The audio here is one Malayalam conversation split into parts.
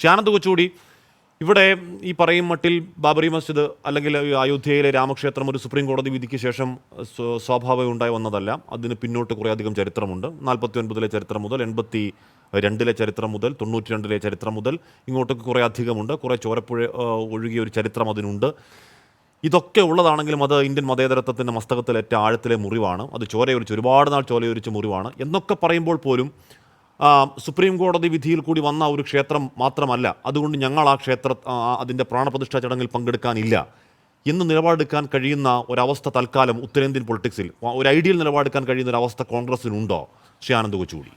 ഷ്യാനന്ദ് കൊച്ചുകൂടി ഇവിടെ ഈ പറയും മട്ടിൽ ബാബറി മസ്ജിദ് അല്ലെങ്കിൽ അയോധ്യയിലെ രാമക്ഷേത്രം ഒരു സുപ്രീം കോടതി വിധിക്ക് ശേഷം സ്വ- സ്വാഭാവികം ഉണ്ടായി വന്നതല്ല. അതിന് പിന്നോട്ട് കുറേ അധികം ചരിത്രമുണ്ട്. നാൽപ്പത്തി ഒൻപതിലെ ചരിത്രം മുതൽ എൺപത്തി രണ്ടിലെ ചരിത്രം മുതൽ തൊണ്ണൂറ്റി രണ്ടിലെ ചരിത്രം മുതൽ ഇങ്ങോട്ടൊക്കെ കുറേ അധികമുണ്ട്. കുറേ ചോരപ്പുഴ ഒഴുകിയ ഒരു ചരിത്രം അതിനുണ്ട്. ഇതൊക്കെ ഉള്ളതാണെങ്കിലും അത് ഇന്ത്യൻ മതേതരത്വത്തിന്റെ മസ്തകത്തിലേറ്റ ആഴത്തിലെ മുറിവാണ്. അത് ചോരയൊരിച്ച് ഒരുപാട് നാൾ ചോരയൊരിച്ച മുറിവാണ്. എന്നൊക്കെ പറയുമ്പോൾ പോലും സുപ്രീം കോടതി വിധിയിൽ കൂടി വന്ന ഒരു ക്ഷേത്രം മാത്രമല്ല അതുകൊണ്ട് ഞങ്ങൾ ആ ക്ഷേത്ര അതിന്റെ പ്രാണപ്രതിഷ്ഠാ ചടങ്ങിൽ പങ്കെടുക്കാനില്ല. എന്ന് നിലപാടെടുക്കാൻ കഴിയുന്ന ഒരവസ്ഥ തൽക്കാലം ഉത്തരേന്ത്യൻ പൊളിറ്റിക്സിൽ ഒരു ഐഡിയൽ നിലപാടെടുക്കാൻ കഴിയുന്ന ഒരു അവസ്ഥ ശ്രീ ആനന്ദ് കൊച്ചുകൂടി.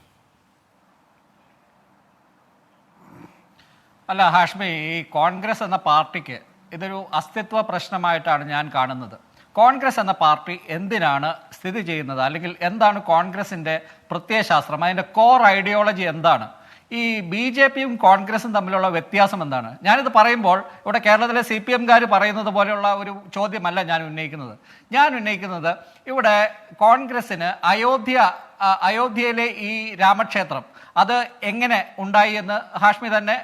അല്ല ഹാഷ്മി ഈ കോൺഗ്രസ് എന്ന പാർട്ടിക്ക് ഇതൊരു അസ്തിത്വ പ്രശ്നമായിട്ടാണ് ഞാൻ കാണുന്നത്. കോൺഗ്രസ് എന്ന പാർട്ടി എന്തിനാണ് സ്ഥിതി ചെയ്യുന്നത്? അല്ലെങ്കിൽ എന്താണ് കോൺഗ്രസിന്റെ പ്രത്യയശാസ്ത്രം? അതിന്റെ കോർ ഐഡിയോളജി എന്താണ്? ഈ ബി ജെ പിയും കോൺഗ്രസും തമ്മിലുള്ള വ്യത്യാസം എന്താണ്? ഞാനിത് പറയുമ്പോൾ ഇവിടെ കേരളത്തിലെ സി പി എംകാർ പറയുന്നത് പോലെയുള്ള ഒരു ചോദ്യമല്ല ഞാൻ ഉന്നയിക്കുന്നത്. ഞാൻ ഉന്നയിക്കുന്നത് ഇവിടെ കോൺഗ്രസിന് അയോധ്യ അയോധ്യയിലെ ഈ രാമക്ഷേത്രം അത് എങ്ങനെ ഉണ്ടായി എന്ന് ഹാഷ്മി തന്നെ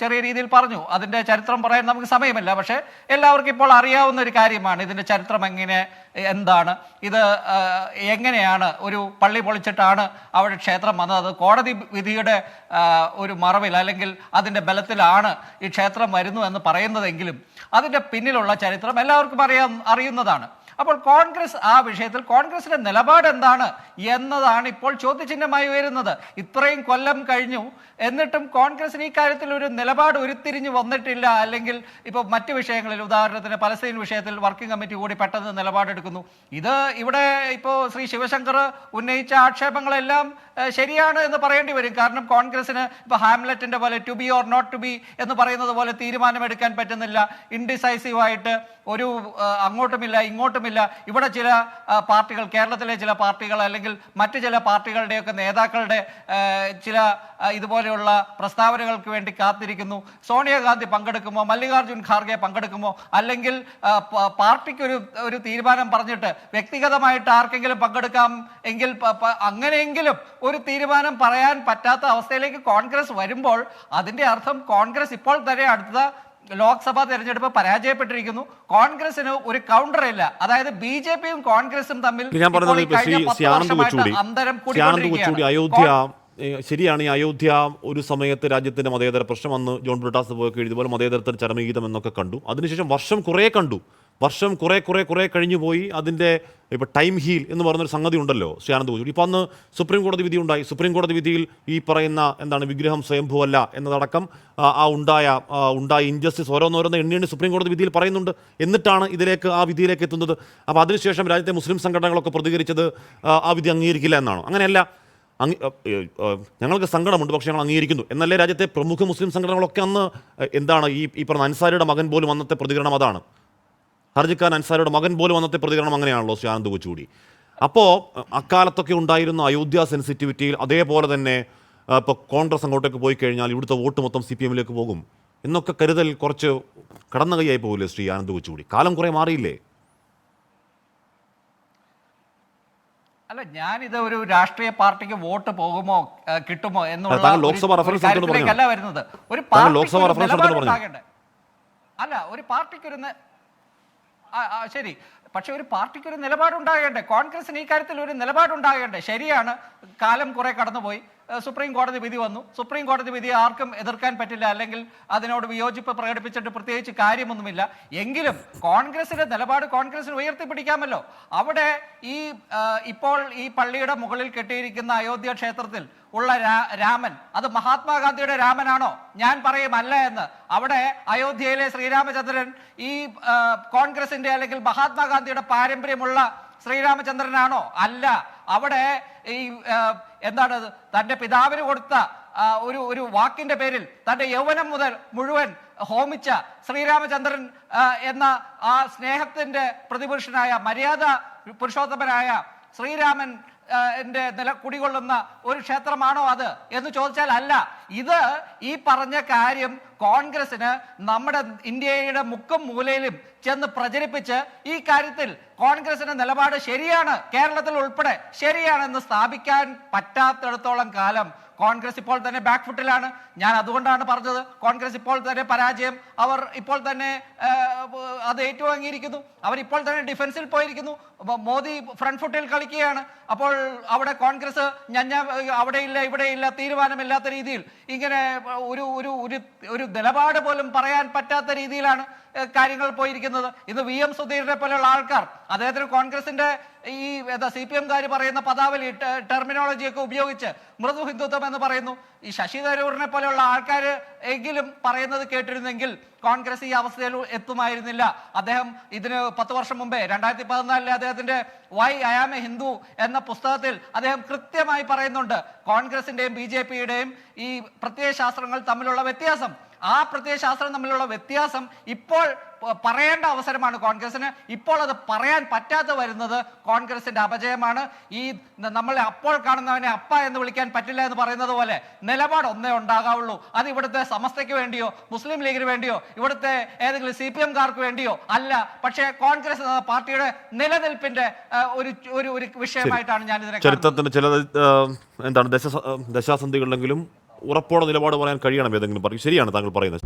ചെറിയ രീതിയിൽ പറഞ്ഞു. അതിന്റെ ചരിത്രം പറയാൻ നമുക്ക് സമയമില്ല. പക്ഷേ എല്ലാവർക്കും ഇപ്പോൾ അറിയാവുന്ന ഒരു കാര്യമാണ്. ഇതിന്റെ ചരിത്രം എങ്ങനെ എന്താണ്? ഇത് എങ്ങനെയാണ്? ഒരു പള്ളി പൊളിച്ചിട്ടാണ് അവിടെ ക്ഷേത്രം വന്നത്. കോടതി വിധിയുടെ ഒരു മറവിൽ അല്ലെങ്കിൽ അതിന്റെ ബലത്തിലാണ് ഈ ക്ഷേത്രം വരുന്നു എന്ന് പറയുന്നതെങ്കിലും അതിന്റെ പിന്നിലുള്ള ചരിത്രം എല്ലാവർക്കും അറിയാം അറിയുന്നതാണ്. അപ്പോൾ കോൺഗ്രസ് ആ വിഷയത്തിൽ കോൺഗ്രസിന്റെ നിലപാട് എന്താണ് എന്നതാണ് ഇപ്പോൾ ചോദ്യചിഹ്നമായി ഉയരുന്നത്. ഇത്രയും കൊല്ലം കഴിഞ്ഞു. എന്നിട്ടും കോൺഗ്രസിന് ഈ കാര്യത്തിൽ ഒരു നിലപാട് ഉരുത്തിരിഞ്ഞു വന്നിട്ടില്ല. അല്ലെങ്കിൽ ഇപ്പോൾ മറ്റു വിഷയങ്ങളിൽ ഉദാഹരണത്തിന് പലസ്തീൻ വിഷയത്തിൽ വർക്കിംഗ് കമ്മിറ്റി കൂടി പെട്ടെന്ന് നിലപാടെടുക്കുന്നു. ഇത് ഇവിടെ ഇപ്പോൾ ശ്രീ ശിവശങ്കർ ഉന്നയിച്ച ആക്ഷേപങ്ങളെല്ലാം ശരിയാണ് എന്ന് പറയേണ്ടി വരും. കാരണം കോൺഗ്രസിന് ഇപ്പോൾ ഹാംലെറ്റിന്റെ പോലെ to be or not to be എന്ന് പറയുന്നത് പോലെ തീരുമാനമെടുക്കാൻ പറ്റുന്നില്ല. ഇൻഡിസൈസീവ് ആയിട്ട് ഒരു അങ്ങോട്ടുമില്ല അങ്ങോട്ടുമില്ല ഇങ്ങോട്ടുമില്ല ഇവിടെ ചില പാർട്ടികൾ കേരളത്തിലെ ചില പാർട്ടികൾ അല്ലെങ്കിൽ മറ്റു ചില പാർട്ടികളുടെയൊക്കെ നേതാക്കളുടെ ചില ഇതുപോലെയുള്ള പ്രസ്താവനകൾക്ക് വേണ്ടി കാത്തിരിക്കുന്നു. സോണിയാഗാന്ധി പങ്കെടുക്കുമോ? മല്ലികാർജുൻ ഖാർഗെ പങ്കെടുക്കുമോ? അല്ലെങ്കിൽ പാർട്ടിക്കൊരു പാർട്ടിക്ക് ഒരു തീരുമാനം പറഞ്ഞിട്ട് വ്യക്തിഗതമായിട്ട് ആർക്കെങ്കിലും പങ്കെടുക്കാം എങ്കിൽ അങ്ങനെയെങ്കിലും ഒരു തീരുമാനം പറയാൻ പറ്റാത്ത അവസ്ഥയിലേക്ക് കോൺഗ്രസ് വരുമ്പോൾ അതിന്റെ അർത്ഥം കോൺഗ്രസ് ഇപ്പോൾ തന്നെ അടുത്ത ലോക്സഭാ തെരഞ്ഞെടുപ്പ് പരാജയപ്പെട്ടിരിക്കുന്നു. കോൺഗ്രസിന് ഒരു കൗണ്ടർ ഇല്ല. അതായത് ബി ജെ പിയും കോൺഗ്രസും തമ്മിൽ അന്തരം. അയോധ്യ ശരിയാണ് ഈ അയോധ്യ ഒരു സമയത്ത് രാജ്യത്തിന്റെ മതേതര പ്രശ്നം അന്ന് ജോൺ ബ്രിട്ടാസ് പോയൊക്കെ എഴുതുപോലെ മതേതരത്തിന് ചരമഗീതം എന്നൊക്കെ കണ്ടു. അതിനുശേഷം വർഷം കുറേ കണ്ടു. വർഷം കുറേ കുറേ കുറേ കഴിഞ്ഞു പോയി. അതിന്റെ ഇപ്പോൾ ടൈം ഹീൽ എന്ന് പറയുന്നൊരു സംഗതി ഉണ്ടല്ലോ ശ്രീ ആനന്ദ് ഇപ്പോൾ അന്ന് സുപ്രീം കോടതി വിധി ഉണ്ടായി. സുപ്രീം കോടതി വിധിയിൽ ഈ പറയുന്ന എന്താണ് വിഗ്രഹം സ്വയംഭൂവല്ല എന്നതടക്കം ആ, ഉണ്ടായ ഉണ്ടായ ഇൻജസ്റ്റിസ് ഓരോന്നോരോന്ന് എണ്ണി സുപ്രീം കോടതി വിധിയിൽ പറയുന്നുണ്ട്. എന്നിട്ടാണ് ഇതിലേക്ക് ആ വിധിയിലേക്ക് എത്തുന്നത്. അപ്പോൾ അതിനുശേഷം രാജ്യത്തെ മുസ്ലിം സംഘടനകളൊക്കെ പ്രതികരിച്ചത് ആ, വിധി അംഗീകരിക്കില്ല എന്നാണ്. അങ്ങനെയല്ല ഞങ്ങൾക്ക് സങ്കടമുണ്ട് പക്ഷേ ഞങ്ങൾ അംഗീകരിക്കുന്നു. എന്നല്ലേ രാജ്യത്തെ പ്രമുഖ മുസ്ലിം സംഘടനകളൊക്കെ അന്ന് എന്താണ് ഈ ഈ പറഞ്ഞ അൻസാരിയുടെ മകൻ പോലും അന്നത്തെ പ്രതികരണം അതാണ്. ഹർജിക്കാൻ അൻസാരിയുടെ മകൻ പോലും അന്നത്തെ പ്രതികരണം അങ്ങനെയാണല്ലോ ശ്രീ ആനന്ദ് കൊച്ചുകൂടി. അപ്പോൾ അക്കാലത്തൊക്കെ ഉണ്ടായിരുന്ന അയോധ്യ സെൻസിറ്റിവിറ്റിയിൽ അതേപോലെ തന്നെ ഇപ്പോൾ കോൺഗ്രസ് അങ്ങോട്ടേക്ക് പോയി കഴിഞ്ഞാൽ ഇവിടുത്തെ വോട്ട് മൊത്തം സി പി എമ്മിലേക്ക് പോകും എന്നൊക്കെ കരുതൽ കുറച്ച് കടന്ന കൈയായി പോകില്ലേ ശ്രീ ആനന്ദ് കൊച്ചുകൂടി? കാലം കുറേ മാറിയില്ലേ? അല്ല ഞാനിത് ഒരു രാഷ്ട്രീയ പാർട്ടിക്ക് വോട്ട് പോകുമോ കിട്ടുമോ എന്നുള്ള റഫറൻസ് വരുന്നത്. ഒരു? അല്ല ഒരു പാർട്ടിക്ക് ഒരു ശരി. പക്ഷെ ഒരു പാർട്ടിക്ക് ഒരു നിലപാടുണ്ടാകേണ്ടേ? കോൺഗ്രസിന് ഈ കാര്യത്തിൽ ഒരു നിലപാടുണ്ടാകേണ്ടേ? ശരിയാണ്. കാലം കുറെ കടന്നുപോയി. സുപ്രീം കോടതി വിധി വന്നു. സുപ്രീം കോടതി വിധി ആർക്കും എതിർക്കാൻ പറ്റില്ല. അല്ലെങ്കിൽ അതിനോട് വിയോജിപ്പ് പ്രകടിപ്പിച്ചിട്ട് പ്രത്യേകിച്ച് കാര്യമൊന്നുമില്ല. എങ്കിലും കോൺഗ്രസിന്റെ നിലപാട് കോൺഗ്രസിന് ഉയർത്തിപ്പിടിക്കാമല്ലോ. അവിടെ ഈ ഇപ്പോൾ ഈ പള്ളിയുടെ മുകളിൽ കെട്ടിയിരിക്കുന്ന അയോധ്യ ക്ഷേത്രത്തിൽ ഉള്ള രാമൻ അത് മഹാത്മാഗാന്ധിയുടെ രാമനാണോ? ഞാൻ പറയും അല്ല എന്ന്. അവിടെ അയോധ്യയിലെ ശ്രീരാമചന്ദ്രൻ ഈ കോൺഗ്രസിന്റെ അല്ലെങ്കിൽ മഹാത്മാഗാന്ധിയുടെ പാരമ്പര്യമുള്ള ശ്രീരാമചന്ദ്രനാണോ? അല്ല. അവിടെ ഈ എന്താണ് തന്റെ പിതാവിന് കൊടുത്ത ഒരു ഒരു വാക്കിന്റെ പേരിൽ തന്റെ യൗവനം മുതൽ മുഴുവൻ ഹോമിച്ച ശ്രീരാമചന്ദ്രൻ എന്ന ആ സ്നേഹത്തിന്റെ പ്രതിപുരുഷനായ മര്യാദ പുരുഷോത്തമനായ ശ്രീരാമൻ എന്റെ നില കുടികൊള്ളുന്ന ഒരു ക്ഷേത്രമാണോ അത് എന്ന് ചോദിച്ചാൽ അല്ല. ഇത് ഈ പറഞ്ഞ കാര്യം കോൺഗ്രസിന് നമ്മുടെ ഇന്ത്യയുടെ മുക്കും മൂലയിലും ചെന്ന് പ്രചരിപ്പിച്ച് ഈ കാര്യത്തിൽ കോൺഗ്രസിന്റെ നിലപാട് ശരിയാണ് കേരളത്തിൽ ഉൾപ്പെടെ ശരിയാണെന്ന് സ്ഥാപിക്കാൻ പറ്റാത്തിടത്തോളം കാലം കോൺഗ്രസ് ഇപ്പോൾ തന്നെ ബാക്ക് ഫുട്ടിലാണ് ഞാൻ അതുകൊണ്ടാണ് പറഞ്ഞത് കോൺഗ്രസ് ഇപ്പോൾ തന്നെ പരാജയം അവർ ഇപ്പോൾ തന്നെ അത് ഏറ്റുവാങ്ങിയിരിക്കുന്നു. അവർ ഇപ്പോൾ തന്നെ ഡിഫൻസിൽ പോയിരിക്കുന്നു. മോദി ഫ്രണ്ട് ഫുട്ടിൽ കളിക്കുകയാണ്. അപ്പോൾ അവിടെ കോൺഗ്രസ് ഞഞ്ഞ അവിടെ ഇല്ല ഇവിടെ ഇല്ല തീരുമാനമില്ലാത്ത രീതിയിൽ ഇങ്ങനെ ഒരു ഒരു ഒരു ഒരു നിലപാട് പോലും പറയാൻ പറ്റാത്ത രീതിയിലാണ് കാര്യങ്ങൾ പോയിരിക്കുന്നത്. ഇന്ന് വി എം സുധീരനെ പോലെയുള്ള ആൾക്കാർ അദ്ദേഹത്തിന് കോൺഗ്രസിന്റെ ഈ എന്താ സി പി എംകാർ പറയുന്ന പദാവലി ടെർമിനോളജിയൊക്കെ ഉപയോഗിച്ച് മൃദു ഹിന്ദുത്വം എന്ന് പറയുന്നു. ഈ ശശി തരൂരിനെ പോലെയുള്ള ആൾക്കാർ എങ്കിലും പറയുന്നത് കേട്ടിരുന്നെങ്കിൽ കോൺഗ്രസ് ഈ അവസ്ഥയിൽ എത്തുമായിരുന്നില്ല. അദ്ദേഹം ഇതിന് പത്ത് വർഷം മുമ്പേ രണ്ടായിരത്തി പതിനാലിലെ അദ്ദേഹത്തിന്റെ വൈ ആം എ ഹിന്ദു എന്ന പുസ്തകത്തിൽ അദ്ദേഹം കൃത്യമായി പറയുന്നുണ്ട് കോൺഗ്രസിന്റെയും ബി ജെ പിയുടെയും ഈ പ്രത്യയശാസ്ത്രങ്ങൾ തമ്മിലുള്ള വ്യത്യാസം. ആ പ്രത്യയശാസ്ത്രം തമ്മിലുള്ള വ്യത്യാസം ഇപ്പോൾ പറയേണ്ട അവസരമാണ് കോൺഗ്രസിന് ഇപ്പോൾ അത് പറയാൻ പറ്റാതെ വരുന്നത് കോൺഗ്രസിന്റെ അപജയമാണ്. ഈ നമ്മൾ അപ്പോൾ കാണുന്നവനെ അപ്പ എന്ന് വിളിക്കാൻ പറ്റില്ല എന്ന് പറയുന്നത് പോലെ നിലപാട് ഒന്നേ ഉണ്ടാകാവുള്ളൂ. അത് ഇവിടുത്തെ സമസ്തയ്ക്ക് വേണ്ടിയോ മുസ്ലിം ലീഗിന് വേണ്ടിയോ ഇവിടുത്തെ ഏതെങ്കിലും സി പി എംകാർക്ക് വേണ്ടിയോ അല്ല. പക്ഷേ കോൺഗ്രസ് എന്ന പാർട്ടിയുടെ നിലനിൽപ്പിന്റെ ഒരു ഒരു ഒരു വിഷയമായിട്ടാണ് ഞാൻ ഇതിനെ. ചരിത്രത്തിന് ചില എന്താണ് ദശ ദശാസന്ധികളിലെങ്കിലും ഉറപ്പോടെ നിലപാട് പറയാൻ കഴിയണം ഏതെങ്കിലും പറയും ശരിയാണ് താങ്കൾ പറയുന്നത്.